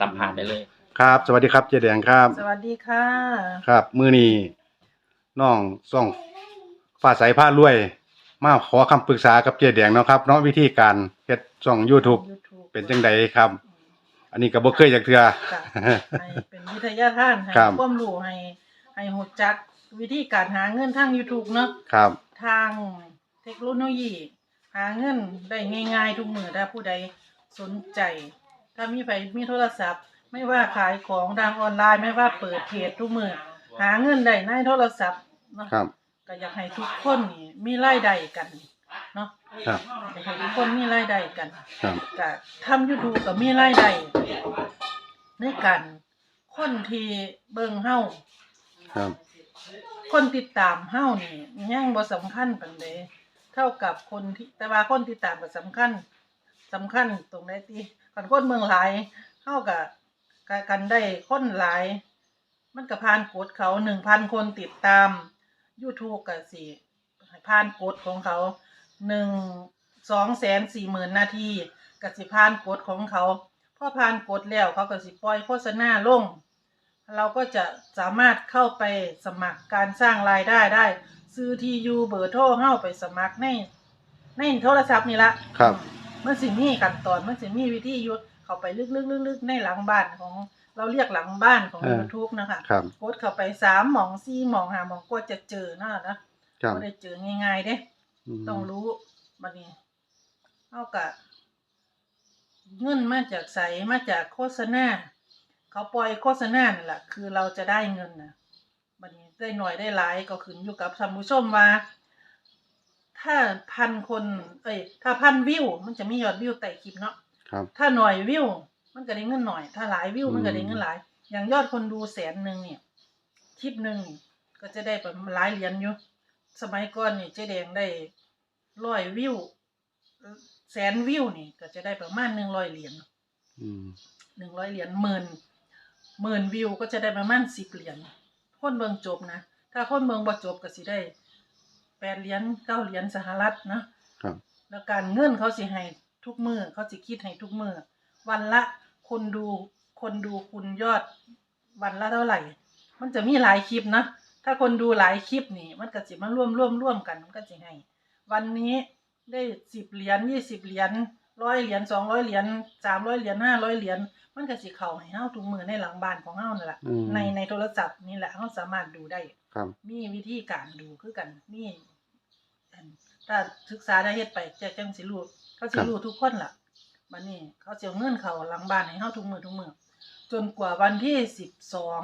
สัมภาษณ์ได้เลย ครับ สวัสดีครับเจแดงครับ สวัสดีค่ะ ครับมือนี้น้องส่องฟ้าใสผ้ารวย มาขอคำปรึกษากับเจแดงเนาะครับเนาะวิธีการเฮ็ดช่อง YouTube YouTube เป็นจังไดครับ อันนี้ก็บ่เคยจักเทื่อจ้ะ ให้เป็นวิทยาทานให้ครับ ความรู้ให้ให้หูจักวิธีการหาเงินทาง YouTube เนาะครับ ทางเทคโนโลยี หาเงินได้ง่ายๆทุกมือถ้าผู้ใดสนใจ ถ้ามีไฟมีโทรศัพท์ ไม่ว่าขายของทางออนไลน์ไม่ว่าเปิดเพจทุกมือหาเงินได้ในโทรศัพท์เนาะครับ ก็อยากให้ทุกคนนี่มีรายได้กันเนาะครับ อยากให้ทุกคนมีรายได้กันครับ ก็ทำ YouTube ก็มีรายได้ในการคนที่เบิ่งเฮาครับ คนติดตามเฮานี่ยังบ่สำคัญปานใดเท่ากับคนที่แต่ว่าคนติดตามก็สำคัญ สำคัญตรงใดที่คันคนเมืองหลายเฮาก็ก็กันได้คนหลาย มันก็ผ่านกฎเขา1,000คนติดตาม YouTube ก็สิให้ผ่านกฎของเขา1 240,000นสี่หมื่นนาทีก็สิผ่านกฎของเขาพอผ่านกฎแล้วเขาก็สิปล่อยโฆษณาลง เราก็จะสามารถเข้าไปสมัครการสร้างรายได้ได้ ซื้อทียูเบอร์โทรเข้าไปสมัครในในโทรศัพท์นี่ละครับ มันสิมีขั้นตอนมันสิมีวิธีอยุดเข้าไปลึกๆๆๆในหลังบ้านของเราเรียกหลังบ้านของเออ YouTube นะคะครับ กดเข้าไปสามหมองสี่หมองหาหมองก็จะเจอนะนะครับก็ได้เจอง่ายๆเด้ มต้องรู้บัดนี้เอากะเงินมาจากใสมาจากโฆษณาเขาปล่อยโฆษณานี่แหละคือเราจะได้เงินนะบัดนี้ได้หน่อยได้หลายก็ขึ้นอยู่กับท่านผู้ชมว่า ถ้าพันคน เอ้ย ถ้าพันวิว มันจะมียอดวิวแต่คลิปเนาะครับ ถ้าหน่อยวิว มันก็ได้เงินหน่อย ถ้าหลายวิวอืมมันก็ได้เงินหลาย อย่างยอดคนดูแสนหนึ่งเนี่ยคลิปหนึ่งนี่ก็จะได้ประมาณหลายเหรียญอยู่ สมัยก่อนนี่เจ๊แดงได้ร้อยวิวแสนวิวนี่ ก็จะได้ประมาณหนึ่งร้อยเหรียญอืมหนึ่งร้อยเหรียญหมื่นหมื่นวิวก็จะได้ประมาณสิบเหรียญคนเบิงจบนะ ถ้าคนเบิงบ่จบก็สิได้ แปดเหรียญเก้าเหรียญสหรัฐนะครับ แล้วการเงินเขาสิให้ทุกมือเขาสิคิดให้ทุกมือวันละคนดูคนดูคุณยอดวันละเท่าไหร่ มันจะมีหลายคลิปนะ ถ้าคนดูหลายคลิปนี่ มันก็สิมาร่วมร่วมร่วมกัน มันก็สิให้ วันนี้ได้สิบเหรียญยี่สิบเหรียญร้อยเหรียญสองร้อยเหรียญสามร้อยเหรียญห้าร้อยเหรียญมันก็สิเข้าให้เฮาทุกมือในหลังบ้านของเฮานั่นแหละอืมในในโทรศัพท์นี่แหละเฮาสามารถดูได้ครับมีวิธีการดูคือกันมีอัน ถ้าศึกษาได้เฮ็ดไปจะจังสิรู้เขาสิรู้ทุกคนล่ะบัดนี้เขาสิเอาเงินเข้าหลังบ้านให้เฮาทุกมื้อทุกมื้อจนกว่าวันที่สิบสอง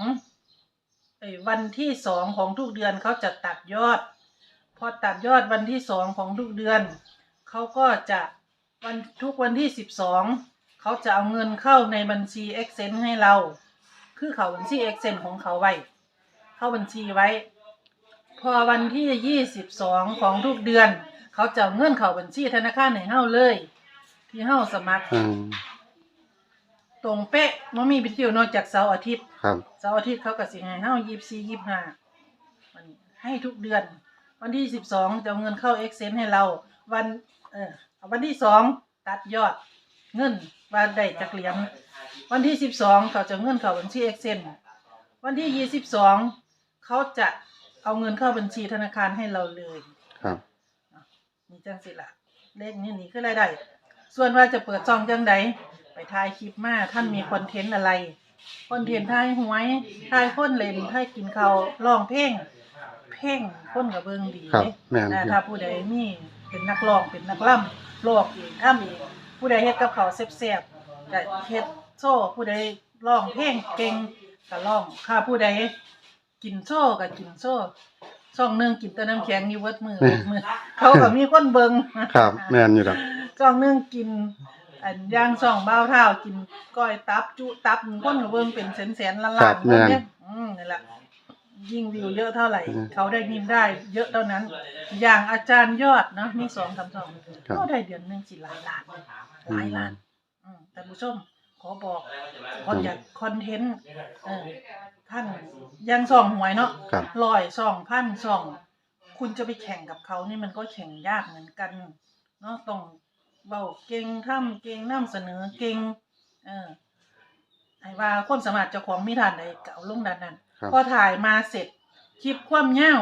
เอ้ยวันที่สองของทุกเดือนเขาจะตัดยอด พอตัดยอดวันที่สองของทุกเดือน เขาก็จะวันทุกวันที่สิบสองเขาจะเอาเงินเข้าในบัญชี e x c e n ให้เรา คือเขาบัญชี e x c e n ของเขาไว้ เข้าบัญชีไว้ พอวันที่ยี่สิบสองของทุกเดือน เขาจะเอาเงื่อนเข้าบัญชีธนาคารให้เฮาเลย ที่เฮาสมัคร อืมตรงเป๊ะบ่มีวิดีโอนอกจากเสาร์อาทิตย์ ครับ เสาร์อาทิตย์เขาก็สิให้เฮายี่สี่ยี่ห้ามันให้ทุกเดือน วันที่สิบสองจะเอาเงินเข้าเอ็กเซนให้เรา วัน เออเอาวันที่สองตัดยอด เงินว่าได้จากเหรียญวันที่สิบสองเขาจะเอาเงินเข้าบัญชีเอ็กเซนวันที่ยี่สิบสองเขาจะเอาเงินเข้าบัญชีธนาคารให้เราเลย ครับ นี่จังสิละเลขนี้นี่คือรายได้ ส่วนว่าจะเปิดซองจังใดไปถ่ายคลิปมาท่านมีคอนเทนต์อะไร คอนเทนต์ถ่ายหวยถ่ายคนเล่นถ่ายกินข้าวร้องเพลงเพลงคนกับเบิงดีครับเด้แม่นนะถ้าผู้ใดมีเป็นนักร้องเป็นนักล่ำโลกเองถ้ามีผู้ใดเฮ็ดกับเขาวแซ่บๆก็เฮ็ดโซ่ผู้ใดร้องเพลงเก่งก็ร้องถ้าผู้ใดกินโซ่ก็กินโซ่ ช่องหนึงกินแต่น้ำแข็งอยู่เวิดมือเวิดมือ เขาก็มีคนเบิงครับ แม่นอยู่ดอกช่องหนึงกิน อันย่างช่องเบ้าเท้ากินก้อยตับจุตับคนก็เบิ่งเป็นแสนๆล้านครัล้าบนแม่นเนี่ยอืมนี่แหละยิ่งวิวเยอะเท่าไหร่อืมเขาได้ยินได้ เยอะเท่านั้น อย่างอาจารย์ยอดเนาะมีสองคำสองครับก็ได้เดือนหนึ่งสิหลายล้านหลายล้าน อืมท่านผู้ชมขอบอกคอนอยากคอนเทนต์เออ ท่านยังส่องหวยเนาะครับ ลอยส่องพันส่อง คุณจะไปแข่งกับเขานี่มันก็แข่งยากเหมือนกันเนาะต้องเบาเก่งทำเก่งนำเสนอเก่งเออให้ว่าความสามารถเจ้าของมีด้านใดก็เอาลงด้านนั้น ครับ พอถ่ายมาเสร็จคลิปความยาว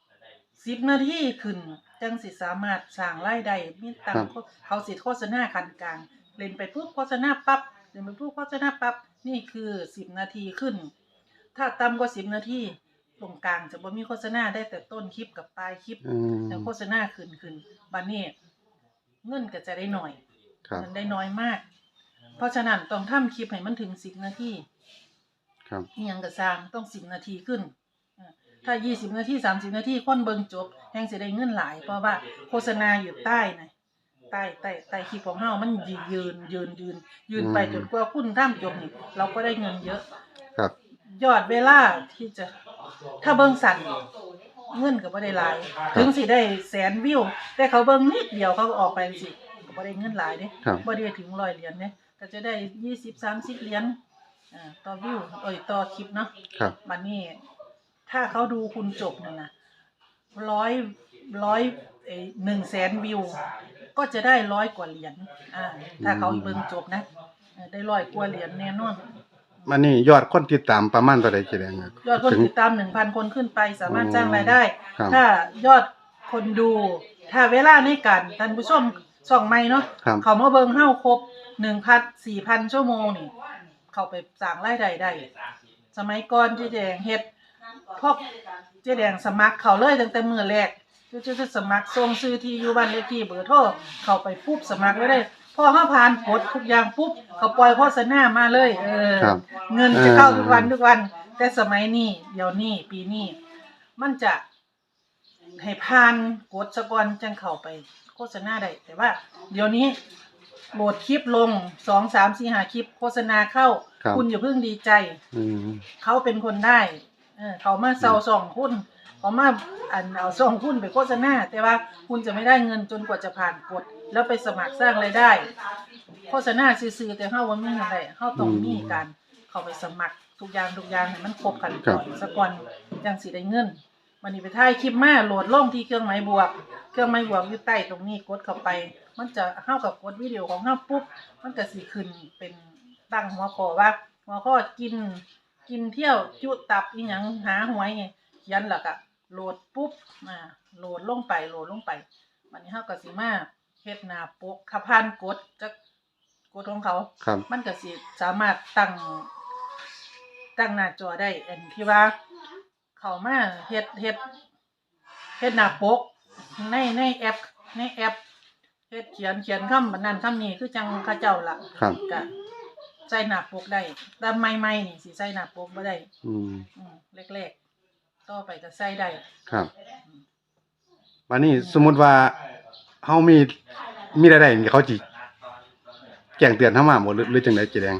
10นาทีขึ้น จังสิสามารถสร้างรายได้มีตังค์เขาสิโฆษณาคันกลาง เล่นไปปุ๊บโฆษณาปั๊บเล่นไปปุ๊บโฆษณาปั๊บนี่คือ10นาทีขึ้น ถ้าต่ำกว่า10นาทีตรงกลางจะบ่มีโฆษณาได้แต่ต้นคลิปกับปลายคลิปอืมแล้วโฆษณาขึ้นขึ้นบัดนี้เงินก็จะได้หน่อย ครับ มันได้น้อยมาก เพราะฉะนั้นต้องทำคลิปให้มันถึงสิบนาทีครับ อิหยังก็สร้างต้องสิบนาทีขึ้นเออถ้ายี่สิบนาทีสามสิบนาทีคนเบิ่งจบแฮงสิได้เงินหลาย เพราะว่าโฆษณาอยู่ใต้นะใต้ใต้ใต้คลิปของเฮามันยืนยืนยืนยืนยืนไปจนกว่าคุณท่ามจบนี่เราก็ได้เงินเยอะครับ ยอดเวลาที่จะถ้าเบิ่งสั่นเงินก็บ่ได้หลาย ถึงสิได้แสนวิว แต่เขาเบิ่งนิดเดียวเขาก็ออกไปสิก็บ่ได้เงินหลายเด้ครับ บ่ได้ถึงร้อยเหรียญเด้ก็จะได้ยี่สิบสามสิบเหรียญอ่าต่อวิวเอ้ยต่อคลิปเนาะ ครับ บัดนี้ ถ้าเขาดูคุณจบนั่นน่ะร้อยร้อยเอ้หนึ่งแสนวิว ก็จะได้ร้อยกว่าเหรียญอ่าถ้าเขาเบิ่งจบนะเออได้ร้อยกว่าเหรียญแน่นอน มันนี่ยอดคนติดตามประมาณเท่าใดเจ๊แดงครับ ยอดคนถึงติดตามหนึ่งพันคนขึ้นไปสามารถอ๋อสร้างรายได้ ครับ ถ้ายอดคนดู ถ้าเวลาในการท่านผู้ชมส่องไม่เนาะครับ เขามาเบิ่งเฮาครบหนึ่งพันสี่พันชั่วโมงนี่เขาไปสร้างรายได้ได้ สมัยก่อนเจ๊แดงเฮ็ดพวกเจ๊แดงสมัครเขาเลยตั้งแต่มื้อแรกจุดๆสมัครส่งชื่อที่อยู่บ้านเลขที่เบอร์โทรเข้าไปปุ๊บสมัครไว้เลย พอเฮาผ่านกดทุกอย่างปุ๊บเขาปล่อยโฆษณามาเลย เออ ครับเงินจะเข้าเออทุกวันทุกวัน แต่สมัยนี้เดี๋ยวนี้ปีนี้มันจะให้ผ่านกดสะก่อนจังเข้าไปโฆษณาได้แต่ว่า เดี๋ยวนี้โหลดคลิปลงสองสามสี่หาคลิป โฆษณาเข้าครับ ณอย่าเพิ่งดีใจ อืม เขาเป็นคนได้ เออเขามาเซาสองคุณเขามาอันเอาสองคุณไปโฆษณาแต่ว่าคุณจะไม่ได้เงินจนกว่าจะผ่านกฎ แล้วไปสมัครสร้างรายได้โฆษณาซื่อๆแต่เฮาว่ามีอะไรเฮาต้องมีการเข้าไปสมัครทุกอย่างทุกอย่างให้มันครบกันก่อนสะก่อนจังสิได้เงินวันนี้ไปถ่ายคลิปมาโหลดลงที่เครื่องหมายบวก เครื่องหมายบวกอยู่ใต้ตรงนี้กดเข้าไป มันจะเฮากับกดวิดีโอของเฮาปุ๊บมันก็สิขึ้นเป็นตั้งหัวข้อว่าหัวข้อกินกินเที่ยวจุตับอีหยังหาหวยไงเขียนแล้วก็โหลดปุ๊บมาโหลดลงไปโหลดลงไปวันนี้เฮาก็สิมา เฮ็ดหน้าปกขับผ่านกดจะกดของเขา ครับมันก็สิสามารถตั้ง ตั้งหน้าจอได้ อันที่ว่า เขามาเฮ็ดเฮ็ดเฮ็ดหน้าปก ในในแอป ในแอปเฮ็ดเขียนเขียนคำบันนั้นคำนี้คือจังเขาเจ้าล่ะครับ ก็ใส่หน้าปกได้ แต่ใหม่ๆนี่สิใส่หน้าปกบ่ได้ อืมอืมเล็กๆต่อไปก็ใส่ได้ ครับ วันนี้สมมุติว่า เฮามีมีรายได้นี่เขาจิแจ้งเตือนเฮามาบ่หรือหรือจังไดเจ๊แดง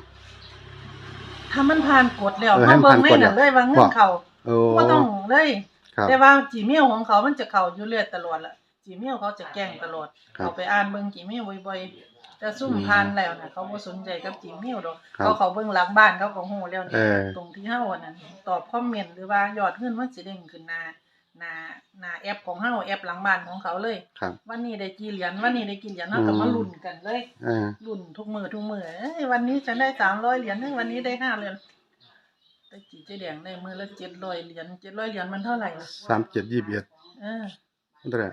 ถ้ามันผ่านกฎแล้วเออเฮาเบิ่งให้ในมันผ่านกฎนั้นเลยว่าเงินว่า เข้าโอ้บ่ต้องเลย ครับ แต่ว่า Gmail ของเขามันจะเข้าอยู่เรื่อยตลอดล่ะ Gmail เขาจะแกล้งตลอดครับเขาไปอ่านเบิ่ง Gmail บ่อยๆแต่ซุ่มอืมผ่านแล้วน่ะเขาบ่สนใจกับ Gmail ดอกครับเขาเขาเบิ่งหลังบ้านเขาก็ฮู้แล้วเอนี่อตรงที่เฮาอันนั้นตอบคอมเมนต์หรือว่ายอดเงินมันสิเด้งขึ้นหน้า หน้าหน้าแอปของเฮาแอปหลังบ้านของเขาเลยครับ วันนี้ได้กี่เหรียญวันนี้ได้กี่เหรียญเฮาก็มาลุ้นกันเลยเออรุ่นทุกมือทุกมือเอ้ยวันนี้ฉันได้สามร้อยเหรียญนะวันนี้ได้ห้าเหรียญแต่จีเจแดงได้มือละเจ็ดร้อยเหรียญเจ็ดร้อยเหรียญมันเท่าไหร่ล่ะ37 21เออเท่าไหร่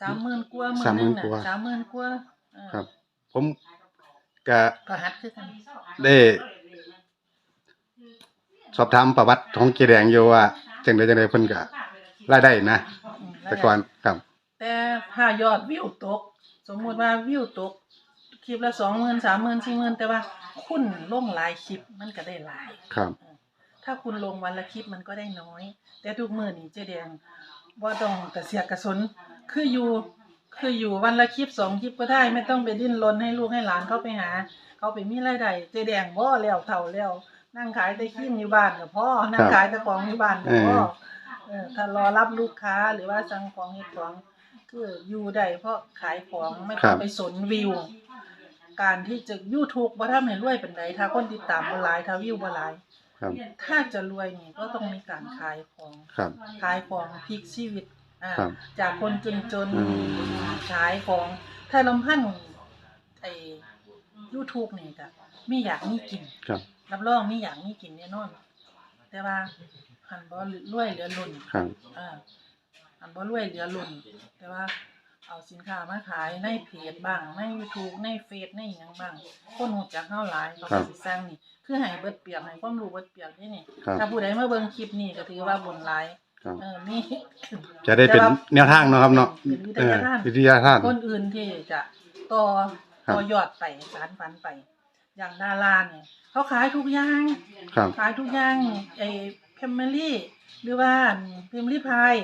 สามหมื่นกว่าหมื่นสามหหมื่นึนงกว่าน่ะสามหมื่นกว่าเออครับ ผมก็ก็หัดคือกันได้ สอบถามประวัติของเจ๊แดงอยู่ว่า จังไดจังไดเพิ่นก็รายได้นะอืมแต่ก่อนครับแต่ถ้ายอดวิวตก สมมุติว่าวิวตก คลิปละสองหมื่นสามหมื่นสี่หมื่นแต่ว่าคุณลงหลายคลิปมันก็ได้หลาย ครับ ถ้าคุณลงวันละคลิปมันก็ได้น้อย แต่ทุกมื้อนี่เจ๊แดงบ่ต้องกระเสียกกระสนคืออยู่คืออยู่วันละคลิปสองคลิปก็ได้ไม่ต้องไปดิ้นรนให้ลูกให้หลานเขาไปหา เขาไปมีรายได้เจ๊แดงบ่แล้วเท่าแล้ว นั่งขายแต่ขี้อยู่บ้านก็พอนั่งขายแต่ของอยู่บ้านก็พอเออถ้ารอรับลูกค้าหรือว่าสั่งของเฮ็ดของคืออยู่ได้เพราะขายของไม่ต้องไปสนวิว การที่จะ YouTube บ่ทำให้รวยปานใดถ้าคนติดตามบ่หลายถ้าวิวบ่หลายครับถ้าจะรวยนี่ก็ต้องมีการขายของครับขายของพลิกชีวิตอ่าครับจากคนจนจนๆอืมขายของถ้าลำพังไอ้ YouTube นี่ก็มีอยากมีกินครับ รับรองมีอยากมีกินแน่นอน แต่ว่าหันบ่รวยเหลือล้นครับเอ่าหันบ่รวยเหลือล้นแต่ว่าเอาสินค้ามาขายในเพจบ้างใน YouTube ในเฟซในหยังบ้าง คนรู้จักเฮาหลายเขาก็สิสร้างนี่ คือให้เบิดเปรียบให้ความรู้เบิดเปรียบนี่นี่ ครับ ถ้าผู้ใดมาเบิ่งคลิปนี้ก็ถือว่าบุญหลายครับ เออมี จะได้เป็นแนวทางเนาะครับเนาะเป็นวิทเออยาทานวิทยาทาน คนอื่นที่จะต่อครับ ต่อยอดไปสานฝันไป อย่างดาราเนี่ยเขาขายทุกอย่างครับ ขายทุกอย่างไอ้เพมเมลี่หรือว่าพิมพ์ริพาย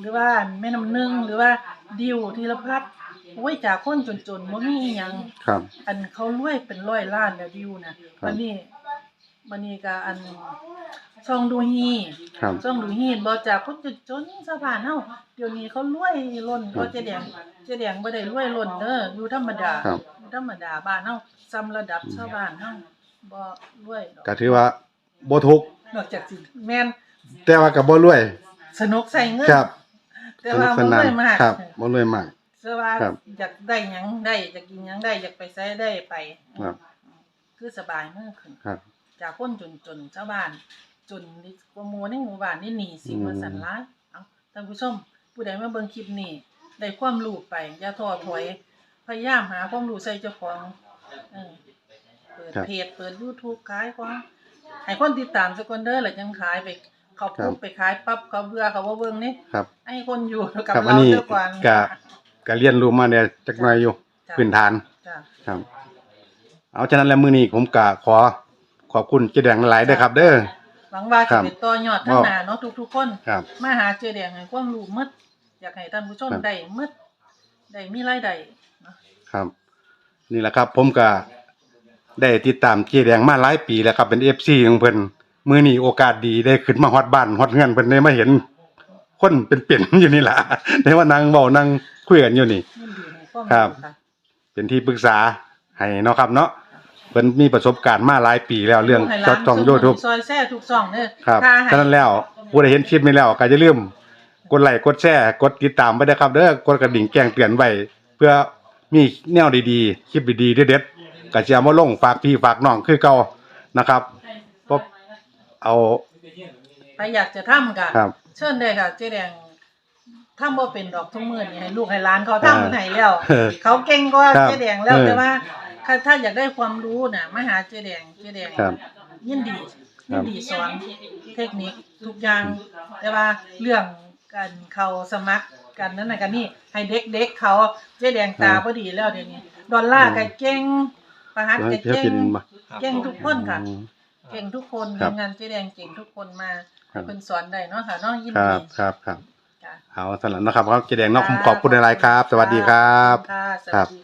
หรือว่าแม่น้ำหนึ่งหรือว่าดิวธีรพัฒน์โอ้ยจากคนจนๆบ่มีหยังครับ อันเขารวยเป็นร้อยล้านแล้วดิวนะวันนี้วันนี้ก็อัน ช่องดูฮีครับ ช่องดูฮีบ่จากคนจนๆสะพานเฮาเดี๋ยวนี้เขารวยล้นครับก็เจ๊แดงเจ๊แดงบ่ได้รวยล้นเด้ออยู่ธรรมดาครับอยู่ธรรมดาบ้านเฮาซ้ำระดับชาวบ้านเฮาบ่รวยดอกก็ถือว่าบ่ทุกข์นอกจากสิแม่นแต่ว่าก็บ่รวย สนุกใส่เงินครับแต่สนุว่ากสบ่รนานวยมากครับบ่รวยมาก แต่ว่าครับ อยากได้หยังได้อยากกินหยังได้อยากไปไสได้ไป ครับ คือสบายมากขึ้นครับ จากคนจนจนๆชาวบ้าน จนนี่กว่าหมู่ในหมู่บ้านนี่หนีสินอืมมาสั่นหลายเอ้าท่านผู้ชม ผู้ใดมาเบิ่งคลิปนี้ได้ความรู้ไปอย่าท้อถอย พยายามหาความรู้ใส่เจ้าของเออเปิดเพจเปิด YouTube ขายของให้คนติดตามสักคนเด้อแล้วจังขายไป เขาปุ๊บไปขายปั๊บเขาเบื่อเขาบ่เบิ่งนี่ครับ ให้คนอยู่กับครับอันเรานี้เดียวกว่าก็ก็เรียนรู้มาเนี่ยจักหน่อยอยู่จ้ะพื้นฐานจ้ะครับ เอาฉะนั้นแล้วมื้อนี้ผมก็ขอขอบคุณเจ๊แดงหลายๆเด้อครับ เด้อ หวังว่าครัจะบเป็นต่อยอดทั้งหน้าเนาะทุกๆคน ครับ มาหาเจอแดงให้ความรู้หมดอยากให้ท่านผู้ชมครับ ได้หมดได้มีรายได้เนาะครับ นี่แหละครับ ผมก็ได้ติดตามเจ๊แดงมาหลายปีแล้วครับเป็น FC ของเพิ่นมื้อนี้โอกาสดีได้ขึ้นมาฮอดบ้านฮอดเงินเพิ่นได้มาเห็น คนเป็นๆอยู่นี่ล่ะได้ว่านั่งเว้านั่งคุยกันอยู่นี่ ยินดีให้ความครับ ค่ะเป็นที่ปรึกษาให้เนาะครับเนาะ เพิ่นมีประสบการณ์มาหลายปีแล้วเรื่องให้จร้าอนดช่อง YouTube ซอยแซ่ทุกช่องเด้อครับค่าให้ฉะนั้นแล้วผู้ใดเห็นคลิปนี้แล้วก็อย่าลืมกดไลค์กดแชร์กดติดตามไปด้วยครับเด้อกดกระดิ่งแจ้งเตือนไว้เพื่อมีแนวดีๆคลิปดีๆเด็ดๆก็จะเอามาลงฝากพี่ฝากน้องคือเก่านะครับพบเอาใครอยากจะทำก็ครับ เชิญได้ค่ะเจแดงทำบ่เป็นดอกทุกมื้อนี่ให้ลูกให้หลานเขาทำอ่าให้แล้วเออเขาเก่งกว่าครับเจแดงแล้วเออแต่ว่า ถ้าถ้าอยากได้ความรู้น่ะมาหาเจแดงเจแดงครับ ยินดีครัยิบ นดีสอนเทคนิคทุกอย่าง แต่ว่าเรื่องการเขาสมัครกันนั้นน่ะกันนี่ให้เด็กๆเขาเจ๊แดงตาพอดีแล้วเดี๋ยวนี้ ดอลลาร์ก็เก่งประหัตก็เพื่อเก่งเป็นมาเก่งทุกคนค่ะ อืม เก่งทุกคนครับ ทำงานเจ๊แดงเก่งทุกคนมาครับ เพิ่นสอนได้เนาะค่ะเนาะยินครัดีบครับครับจ้ะเอาสำหรับนะครับครับเจแดงเนาะผมขอบคุณหลายๆครับ สวัสดีครับ ค่ะสครัวับสดีค่ะ